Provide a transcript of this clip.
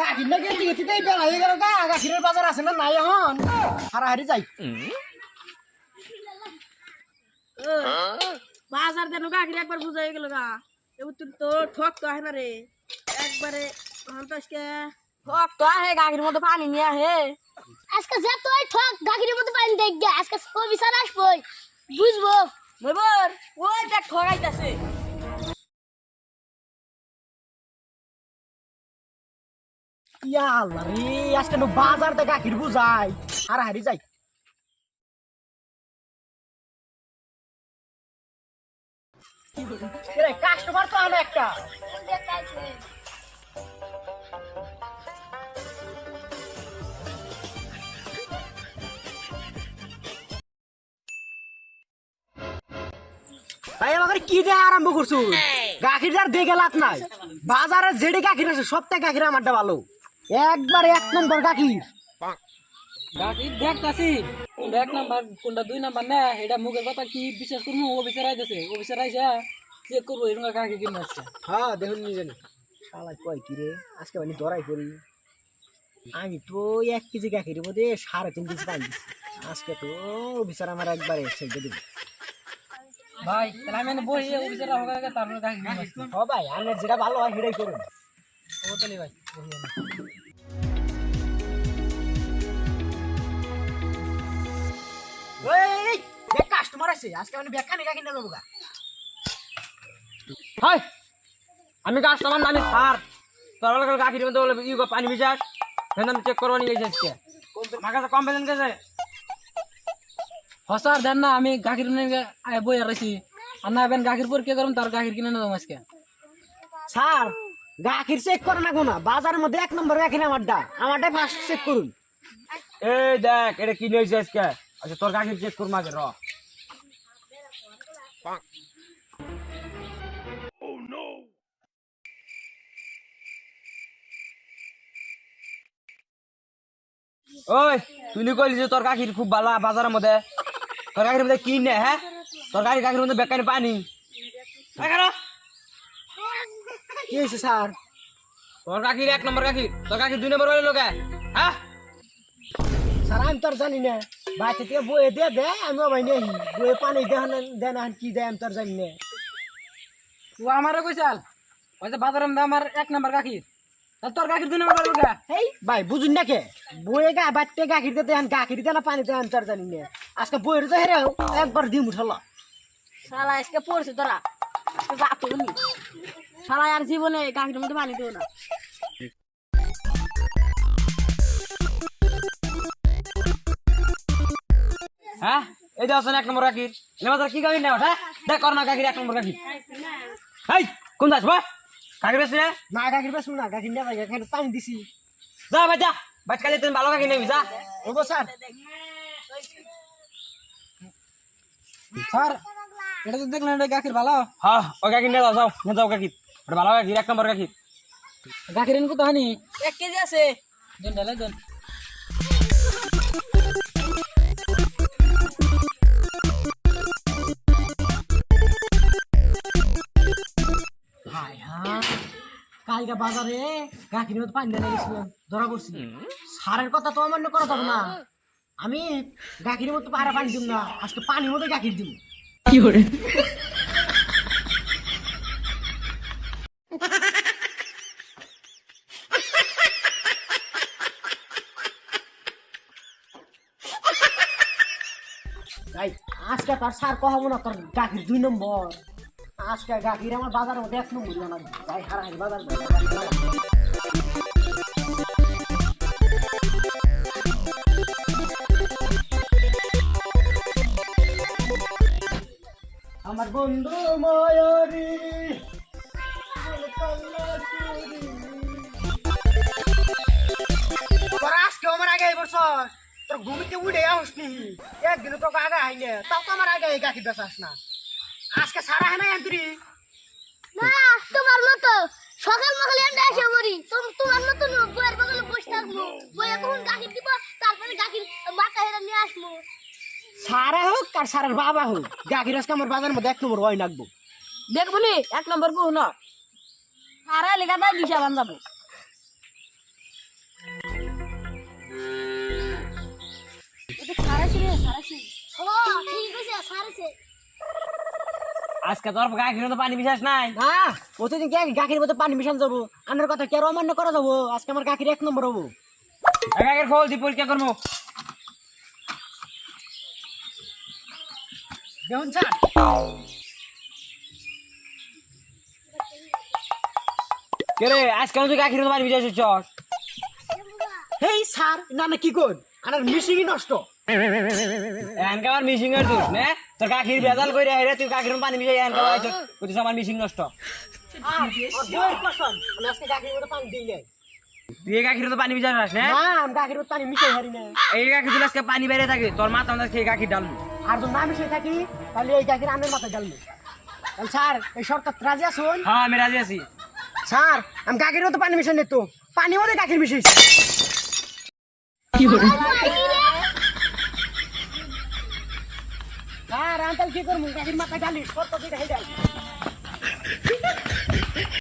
গাখির না গেতে গেতে এই বেলা হয়ে গেল গা। গাখিরের বাজার আছে না? নাই এখন। হারাহারি যাই। বাজার দেন গাখির একবার বুঝাই গেল গা। এবার তুই তো ঠক তো আহে না রে একবারে এখন ঠক তো আহে গাখির মতো পানি নিয়ে আহে। আজকে যে তুই ঠক গাখিরের মতো পানি দেখ গে আজকে অফিসার আসবই বুঝব? বইবর ওই দেখ ঠগাইতাছে। ইয়া আল্লাহ রে আজকে বাজার থেকে বুঝাই। হারাহারি যাই। কাস্টমার তো আনো একটা। ভাই আমাকে কি দিয়ে আরম্ভ করছ গাখির আর দিয়ে গেলাত নাই। বাজারে যেডে গাখির আছে সবটাই গাখির আমারটা ভালো। একবার এক নম্বর গাড়ি দেখতাছি। কোনটা এক নাম্বার কোনটা দুই নাম্বার না এটা মুখের কথা কি বিশ্বাস করব? ও বিচার আইতেছে ও বিচার আইসা চেক করব এরকম কাকে কিনে আসছে। হ্যাঁ দেখুন নিজে শালা কয় কি রে আজকে মানে দরাই করি। আমি তো এক কেজি গাখির মধ্যে সাড়ে তিন কেজি পাই। আজকে তো বিচার আমার একবারে সেটা দিব। ভাই তাহলে আমি বই বিচার তারপরে কাকে হ ভাই আমার যেটা ভালো হয় সেটাই করুন। ও তাহলে ভাই। কাস্টমার আছে আজকে আমি ব্যাখ্যা নিকা কিনে দেবো হাই আমি কাস্টমার নামি স্যার তোর গাখির মধ্যে বলে ইউগো পানি সেখানে আমি চেক করব নিয়ে এসেছি আমার কাছে কম বেতন গেছে হসার দেন না আমি গাখির বই আর রয়েছি আর না গাখির পরীক্ষা করুন তার গাখির কিনে নেব আজকে। স্যার গাখির চেক করে না গোনা বাজারের মধ্যে এক নম্বর গাখির আমারটা। আমারটা ফার্স্ট চেক করুন। এই দেখ, এটা কি নিয়েছে আজকে? আচ্ছা তোর গাখির চেক করব আগে, র। ওই, তুই কইলি যে তোর গাখির খুব ভালো, বাজারের মধ্যে। তোর গাখির মধ্যে কি নে হ্যাঁ? তোর গাড়ি গাখির মধ্যে বেকারি পানি। কি হয়েছে স্যার? তোর এক নম্বর গাখির তোর দুই নম্বর বলে লোকে। হ্যাঁ? স্যার আমি তো জানি না। বাচ্চা থেকে বয়ে দে আমি ভাই নেই। বয়ে পানি দেন দেন কি দেয় আমি তো আর জানি না। ও আমারও কইসাল ওই বাজারের মধ্যে আমার এক নাম্বার গাখির তা তোর গাখির দুই নাম্বার লোকা? এই ভাই বুঝুন না কে? বয়ে গা বাচ্চা গাখির দিতে আন গাখির দেয় না পানি দেয় আমি তো জানি না। আজকে বইয়ের যে হেরে একবার দিম উঠালো শালা আজকে পড়ছে তোরা। করবি শালা আর জীবনে গাখির মধ্যে পানি দেবো না হ্যাঁ এই যে এক নম্বর গাখির লেবাজার কি গাখির নেওয়া? হ্যাঁ দেখ কর না গাখির এক নম্বর গাখির এই কোন যাস ভাই গাখির বেশি রে। না গাখির বেশ না নেই ভাই গাখির পানি দিছি। যা ভাই যা বাচ কাজে তুমি ভালো গাখির নেবি যা। ওগো স্যার। স্যার এটা তো দেখলেন এটা গাখির ভালো। হ্যাঁ ওই গাখির নিয়ে যাও যাও নিয়ে যাও গাখির। ওটা ভালো গাখির এক নম্বর গাখির। গাখির এনে কত হানি? এক কেজি আছে। দেন হাই হ্যাঁ কালকে বাজারে গাখির মধ্যে পানি দিয়ে গেছিলাম ধরা পড়ছি। সারের কথা তো অমান্য করা যাবে না। আমি গাখির মধ্যে পাহাড়ে পানি দিব না আজকে পানির মধ্যে গাখির দিব। আজকে তার সার কহাবো না, তোর গাখির দুই নম্বর। আজকে গাখির আমার বাজার মধ্যে এক নম্বর জানা যাই হারাহারি বাজার বন্ধু ময়ূরী আজকে আমার আগে বছর তোর ঘুমিতে উঠে আসনি একদিন তোকে আগে আইনে তাও তো আমার আগে গাখি বেচাস না। আজকে সারা হয় না না তোমার মতো সকাল মকালে আমরা এসে মরি তোম- তোমার মতো না, বইয়ের বগলে বসে থাকব। বইয়ে কখন গাখির দিব তারপরে গাখির মাথা হেরা নিয়ে আসব। সারা হোক আর সারার বাবা হোক গাখি রস কামর বাজার মধ্যে এক নম্বর ওই লাগবো দেখব এক নম্বর বউ না। সারা লেখা তাই দিশা বান আজকে তোর গাখির মতো পানি মিশাস নাই? প্রতিদিন কে গাখির মতো পানি মিশান যাব? আমার কথা কে অমান্য করা যাব? আজকে আমার গাখির এক নম্বর হব। গাখির খোল দি পরীক্ষা করব। দেখুন স্যার কে রে আজকে তুই গাখির মধ্যে পানি বিশ্বাস হেই স্যার না না কি কর? আনার মিশিংই নষ্ট। এনকে আমার মিশিং এর দোষ নে? তোর গাখির ভেজাল করে হেরে তুই মধ্যে পানি মিশাই এনকে আইছ কইছিস আমার মিশিং নষ্ট। তুই গাখির মধ্যে পানি মিশাস না? আমি গাখির পানি মিশাই হারি না এই গাখির আজকে পানি বেড়ে থাকে তোর মাথা খেয়ে গাখির ডালবি আর যদি না সে থাকি তাহলে এই চাকরি আমের মাথায় জ্বালবে। স্যার এই শর্ত রাজি আসুন হ্যাঁ আমি রাজি আছি। স্যার আমি গাখির মতো পানি মিশাই নিত। পানি মধ্যে কাকির মিশাইছি। স্যার আমি কি করব? গাখির মাথায় জ্বালিস শর্ত দিয়ে